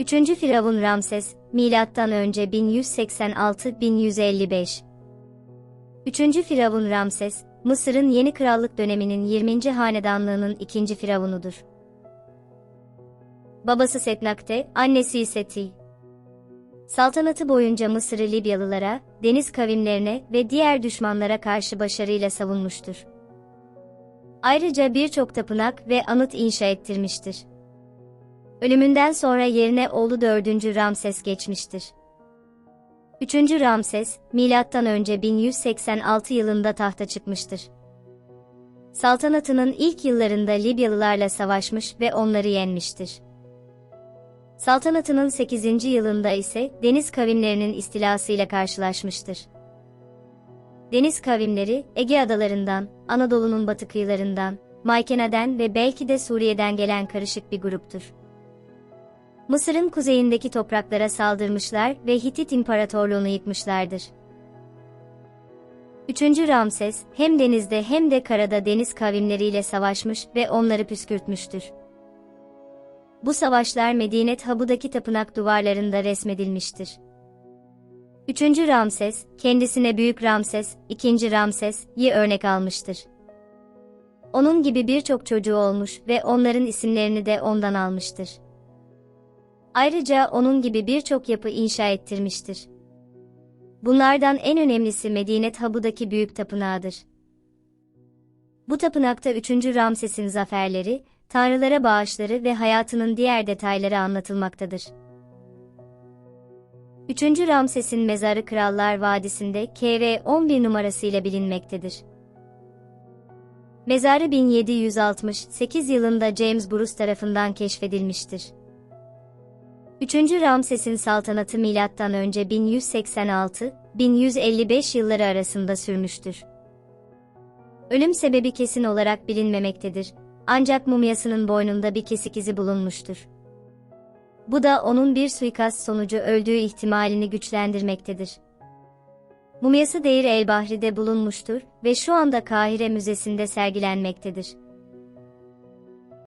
3. Firavun Ramses, milattan önce 1186-1155. 3. Firavun Ramses, Mısır'ın yeni krallık döneminin 20. hanedanlığının ikinci firavunudur. Babası Setnakte, annesi Seti. Saltanatı boyunca Mısır'ı Libyalılara, deniz kavimlerine ve diğer düşmanlara karşı başarıyla savunmuştur. Ayrıca birçok tapınak ve anıt inşa ettirmiştir. Ölümünden sonra yerine oğlu 4. Ramses geçmiştir. 3. Ramses, milattan önce 1186 yılında tahta çıkmıştır. Saltanatının ilk yıllarında Libyalılarla savaşmış ve onları yenmiştir. Saltanatının 8. yılında ise deniz kavimlerinin istilasıyla karşılaşmıştır. Deniz kavimleri, Ege adalarından, Anadolu'nun batı kıyılarından, Maykene'den ve belki de Suriye'den gelen karışık bir gruptur. Mısır'ın kuzeyindeki topraklara saldırmışlar ve Hitit İmparatorluğunu yıkmışlardır. 3. Ramses, hem denizde hem de karada deniz kavimleriyle savaşmış ve onları püskürtmüştür. Bu savaşlar Medinet Habu'daki tapınak duvarlarında resmedilmiştir. 3. Ramses, kendisine Büyük Ramses, 2. Ramses'yi örnek almıştır. Onun gibi birçok çocuğu olmuş ve onların isimlerini de ondan almıştır. Ayrıca onun gibi birçok yapı inşa ettirmiştir. Bunlardan en önemlisi Medinet Habu'daki büyük tapınağıdır. Bu tapınakta 3. Ramses'in zaferleri, tanrılara bağışları ve hayatının diğer detayları anlatılmaktadır. 3. Ramses'in mezarı Krallar Vadisi'nde KV 11 numarasıyla bilinmektedir. Mezarı 1768 yılında James Bruce tarafından keşfedilmiştir. 3. Ramses'in saltanatı önce 1186-1155 yılları arasında sürmüştür. Ölüm sebebi kesin olarak bilinmemektedir. Ancak mumyasının boynunda bir kesik izi bulunmuştur. Bu da onun bir suikast sonucu öldüğü ihtimalini güçlendirmektedir. Mumyası Deir el Bahri'de bulunmuştur ve şu anda Kahire Müzesi'nde sergilenmektedir.